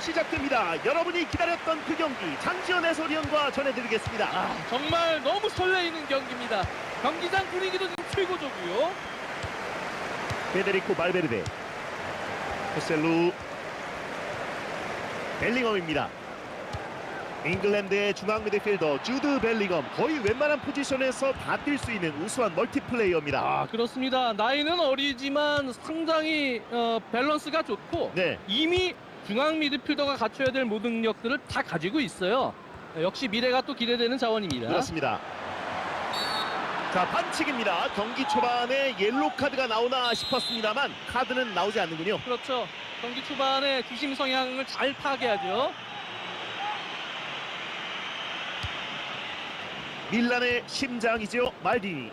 시작됩니다. 여러분이 기다렸던 그 경기 장지현 해설위원과 전해드리겠습니다. 아, 정말 너무 설레이는 경기입니다. 경기장 분위기도 지금 최고조고요. 페데리코 발베르데 호셀루 벨링엄입니다. 잉글랜드의 중앙 미드필더 주드 벨링엄 거의 웬만한 포지션에서 다 뛸 수 있는 우수한 멀티플레이어입니다. 아, 그렇습니다. 나이는 어리지만 상당히 어, 밸런스가 좋고 네, 이미 중앙 미드필더가 갖춰야 될 모든 능력들을 다 가지고 있어요. 역시 미래가 또 기대되는 자원입니다. 그렇습니다. 자 반칙입니다. 경기 초반에 옐로 카드가 나오나 싶었습니다만 카드는 나오지 않는군요. 그렇죠. 경기 초반에 주심 성향을 잘 파악해야죠. 밀란의 심장이죠 말디니.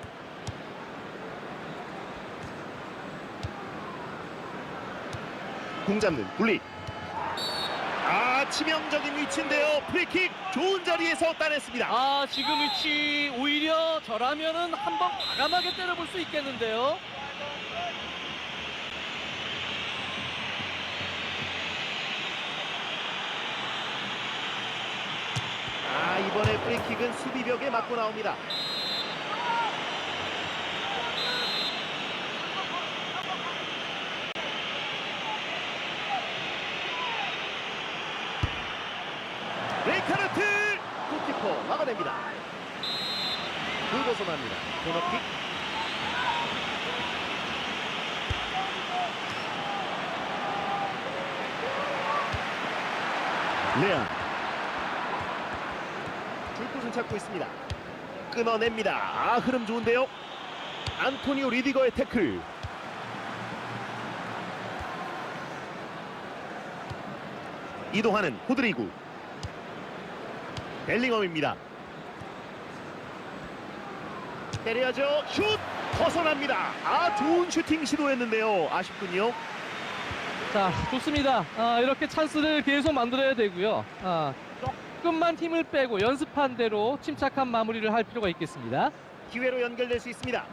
공 잡는 굴리. 아 치명적인 위치인데요. 프리킥 좋은 자리에서 따냈습니다. 아, 지금 위치 오히려 저라면은 한번 과감하게 때려볼 수 있겠는데요. 아 이번에 프리킥은 수비벽에 맞고 나옵니다. 레이카르트 골키퍼 막아냅니다. 불벗어납니다. 코너킥. 레안 줄곳을 찾고 있습니다. 끊어냅니다. 아 흐름 좋은데요. 안토니오 리디거의 태클. 이동하는 호드리구. 벨링엄입니다. 때려야죠. 슛 벗어납니다. 아 좋은 슈팅 시도했는데요. 아쉽군요. 자, 좋습니다. 아, 이렇게 찬스를 계속 만들어야 되고요. 아, 조금만 힘을 빼고 연습한 대로 침착한 마무리를 할 필요가 있겠습니다. 기회로 연결될 수 있습니다.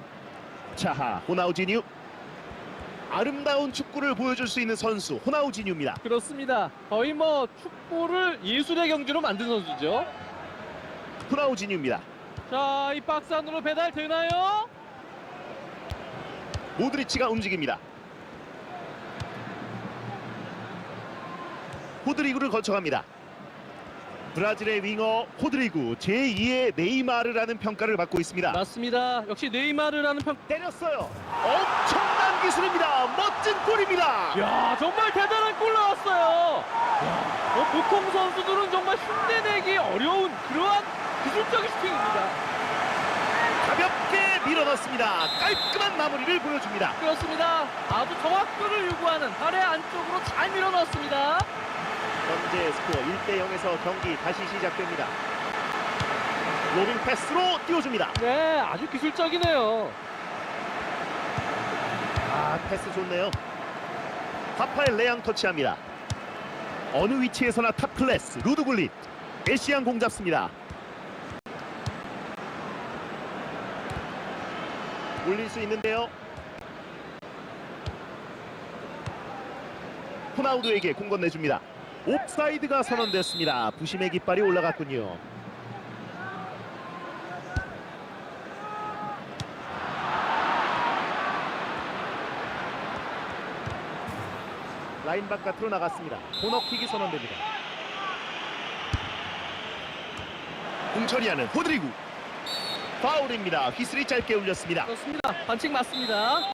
자, 호나우지뉴. 아름다운 축구를 보여줄 수 있는 선수 호나우지뉴입니다. 그렇습니다. 거의 뭐 축구를 예술의 경지로 만든 선수죠. 호나우지뉴입니다. 자, 이 박스 안으로 배달 되나요? 모드리치가 움직입니다. 호드리구를 거쳐갑니다. 브라질의 윙어 호드리구 제2의 네이마르라는 평가를 받고 있습니다. 맞습니다. 역시 네이마르라는 평. 때렸어요. 엄청난 기술입니다. 멋진 골입니다. 야, 정말 대단한 골 나왔어요. 야, 어, 보통 선수들은 정말 흉내내기 어려운 그러한 기술적인 슈팅입니다. 가볍게 밀어넣습니다. 깔끔한 마무리를 보여줍니다. 그렇습니다. 아주 정확도를 요구하는 발의 안쪽으로 잘 밀어넣었습니다. 현재 스코어 1대 0에서 경기 다시 시작됩니다. 로빙 패스로 띄워줍니다. 네, 아주 기술적이네요. 아 패스 좋네요. 파파의 레앙 터치합니다. 어느 위치에서나 탑 클래스 루드 굴릿 메시안 공 잡습니다. 올릴 수 있는데요. 호나우두에게 공 건네줍니다. 옵사이드가 선언됐습니다. 부심의 깃발이 올라갔군요. 라인 바깥으로 나갔습니다. 코너킥이 선언됩니다. 공 처리하는 호드리구 파울입니다. 휘슬이 짧게 울렸습니다. 그렇습니다. 반칙 맞습니다.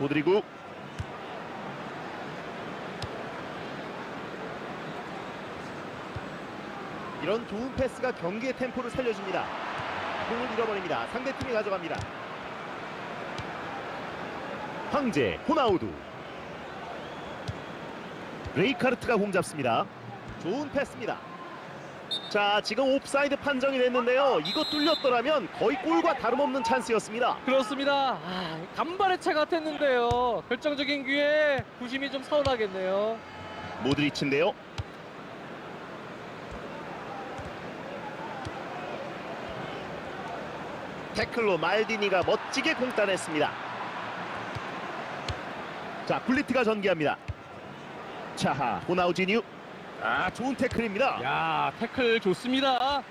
호드리구 이런 좋은 패스가 경기의 템포를 살려줍니다. 공을 잃어버립니다. 상대팀이 가져갑니다. 황제 호나우두 레이카르트가 공 잡습니다. 좋은 패스입니다. 자 지금 옵사이드 판정이 됐는데요. 이거 뚫렸더라면 거의 골과 다름없는 찬스였습니다. 그렇습니다. 아, 간발의 차 같았는데요. 결정적인 기회에 부심이 좀 서운하겠네요. 모드리치인데요. 태클로 말디니가 멋지게 공따냈습니다. 자, 굴리트가 전개합니다. 자, 호나우지뉴. 아, 좋은 태클입니다. 야, 태클 좋습니다.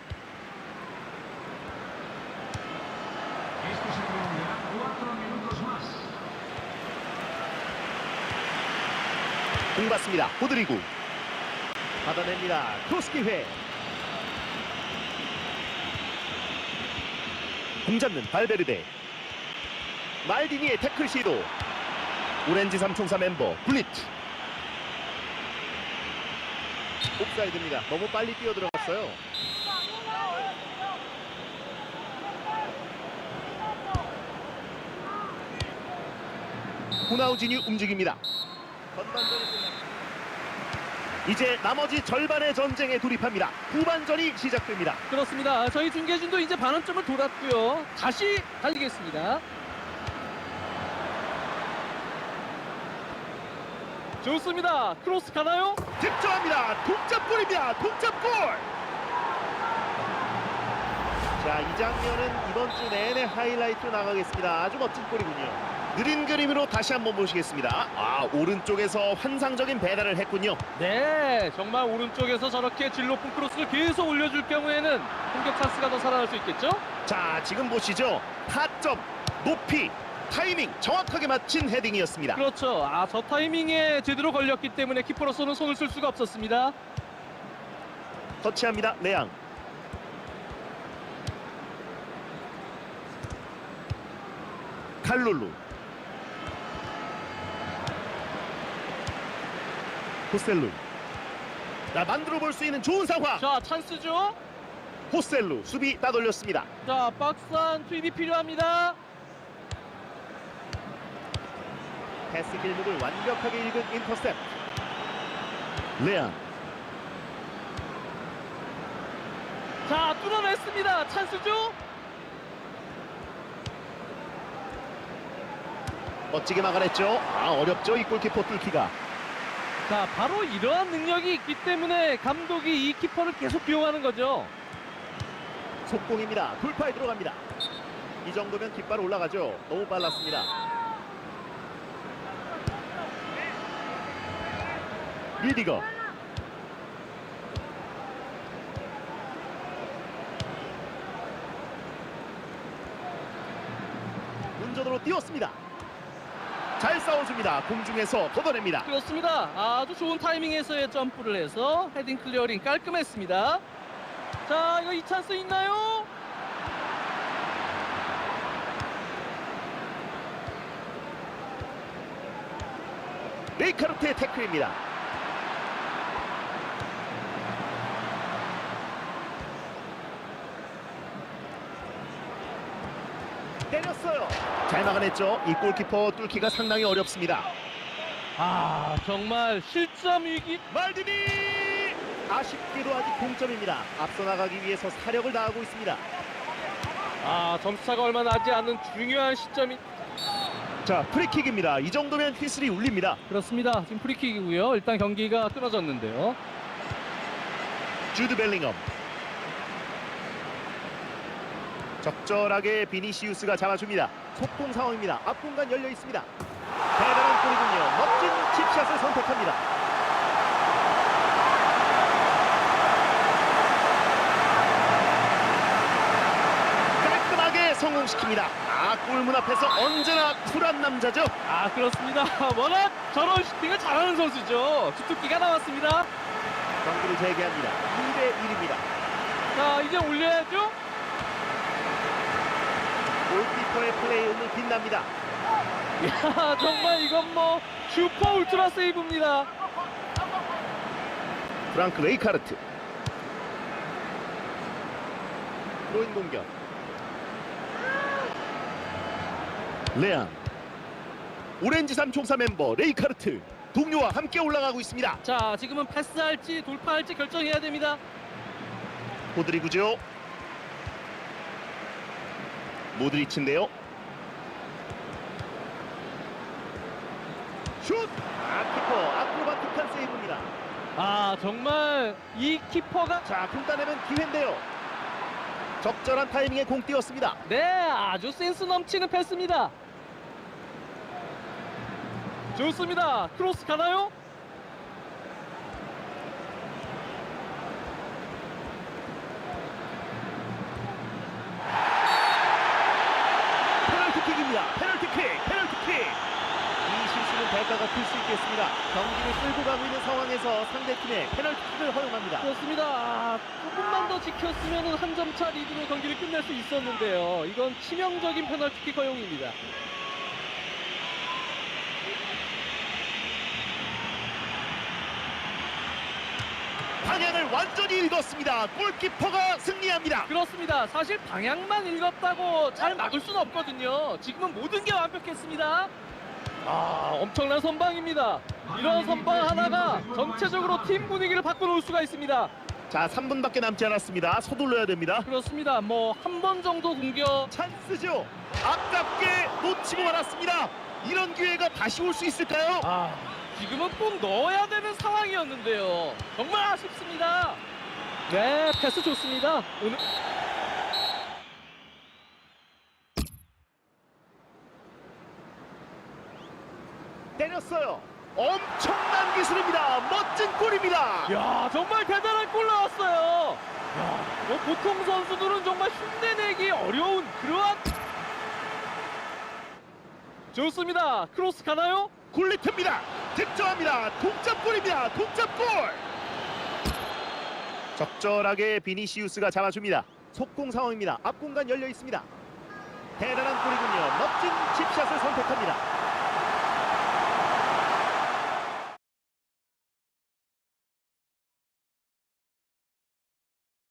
공 받습니다. 호드리구. 받아냅니다. 크로스 기회. 공 잡는 발베르데. 말디니의 태클 시도. 오렌지 삼총사 멤버 블리트. 옵사이드입니다. 너무 빨리 뛰어 들어갔어요. 호나우지뉴 움직입니다. 이제 나머지 절반의 전쟁에 돌입합니다. 후반전이 시작됩니다. 그렇습니다. 저희 중계진도 이제 반환점을 돌았고요. 다시 달리겠습니다. 좋습니다. 크로스 가나요? 득점합니다. 동점골입니다. 동점골. 자, 이 장면은 이번 주 내내 하이라이트로 나가겠습니다. 아주 멋진 골이군요. 느린 그림으로 다시 한번 보시겠습니다. 아, 오른쪽에서 환상적인 배달을 했군요. 네, 정말 오른쪽에서 저렇게 질 높은 크로스를 계속 올려줄 경우에는 공격 찬스가 더 살아날 수 있겠죠? 자, 지금 보시죠. 타점, 높이, 타이밍 정확하게 맞힌 헤딩이었습니다. 그렇죠. 아, 저 타이밍에 제대로 걸렸기 때문에 키퍼로서는 손을 쓸 수가 없었습니다. 터치합니다. 레앙. 칼룰루. 호셀루. 자, 만들어 볼 수 있는 좋은 상황. 자, 찬스죠? 호셀루 수비 따돌렸습니다. 자, 박스한 투입이 필요합니다. 패스 길목을 완벽하게 읽은 인터셉트. 레앙. 자, 뚫어냈습니다. 찬스죠? 멋지게 막아냈죠. 아, 어렵죠. 이 골키퍼 뚫기가. 자, 바로 이러한 능력이 있기 때문에 감독이 이 키퍼를 계속 비용하는 거죠. 속공입니다. 돌파에 들어갑니다. 이 정도면 깃발 올라가죠. 너무 빨랐습니다. 리디거. 운전으로 뛰었습니다. 잘 싸워줍니다. 공중에서 걷어냅니다. 그렇습니다. 아주 좋은 타이밍에서의 점프를 해서 헤딩 클리어링 깔끔했습니다. 자, 이거 이 찬스 있나요? 레이카르트의 태클입니다. 때렸어요. 잘 막아냈죠. 이 골키퍼 뚫기가 상당히 어렵습니다. 아, 정말 실점 위기. 말디니 아쉽게도 아직 동점입니다. 앞서 나가기 위해서 사력을 다하고 있습니다. 아, 점수차가 얼마 나지 않는 중요한 시점이 자 프리킥입니다. 이 정도면 휘슬이 울립니다. 그렇습니다. 지금 프리킥이고요. 일단 경기가 끊어졌는데요. 주드 벨링엄 적절하게 비니시우스가 잡아줍니다. 속공 상황입니다. 앞 공간 열려 있습니다. 대단한 골이군요. 멋진 칩샷을 선택합니다. 깔끔하게 성공시킵니다. 아 골문 앞에서 언제나 쿨한 남자죠. 아, 그렇습니다. 워낙 저런 슈팅을 잘하는 선수죠. 주특기가 나왔습니다. 경기를 재개합니다. 2대 1입니다. 자, 이제 올려야죠. 골키퍼의 플레이 오늘 빛납니다. 야, 정말 이건 뭐 슈퍼 울트라 세이브입니다. 프랑크 레이카르트 로인 공격 레안 오렌지 삼총사 멤버 레이카르트 동료와 함께 올라가고 있습니다 자, 지금은 패스할지 돌파할지 결정해야 됩니다. 호드리구죠 모드리치인데요 슛! 아 키퍼 아크로바틱한 세이브입니다 아, 정말 이 키퍼가 자공 따내면 기회인데요 적절한 타이밍에 공 띄웠습니다 네, 아주 센스 넘치는 패스입니다. 좋습니다. 크로스 가나요? 페널티킥입니다. 페널티킥, 페널티킥. 이 실수는 대가가 클 수 있겠습니다. 경기를 끌고 가고 있는 상황에서 상대팀에 페널티킥을 허용합니다. 그렇습니다. 아, 조금만 더 지켰으면 한 점 차 리드로 경기를 끝낼 수 있었는데요. 이건 치명적인 페널티킥 허용입니다. 방향을 완전히 읽었습니다. 골키퍼가 승리합니다. 그렇습니다. 사실 방향만 읽었다고 잘 막을 수는 없거든요. 지금은 모든 게 완벽했습니다. 아, 엄청난 선방입니다. 이런 선방 하나가 전체적으로 팀 분위기를 바꿔놓을 수가 있습니다. 자, 3분밖에 남지 않았습니다. 서둘러야 됩니다. 그렇습니다. 뭐 한 번 정도 공격 찬스죠. 아깝게 놓치고 말았습니다. 이런 기회가 다시 올 수 있을까요? 아, 지금은 꼭 넣어야 되는 상황이었는데요. 정말 아쉽습니다. 네, 패스 좋습니다. 오늘 때렸어요. 엄청난 기술입니다. 멋진 골입니다. 야, 정말 대단한 골 나왔어요. 야, 뭐 보통 선수들은 정말 흉내내기 어려운 그러한 좋습니다. 크로스 가나요? 굴리트입니다. 득점합니다. 동점골입니다. 동점골. 적절하게 비니시우스가 잡아줍니다. 속공 상황입니다. 앞 공간 열려 있습니다. 대단한 골이군요. 멋진 칩샷을 선택합니다.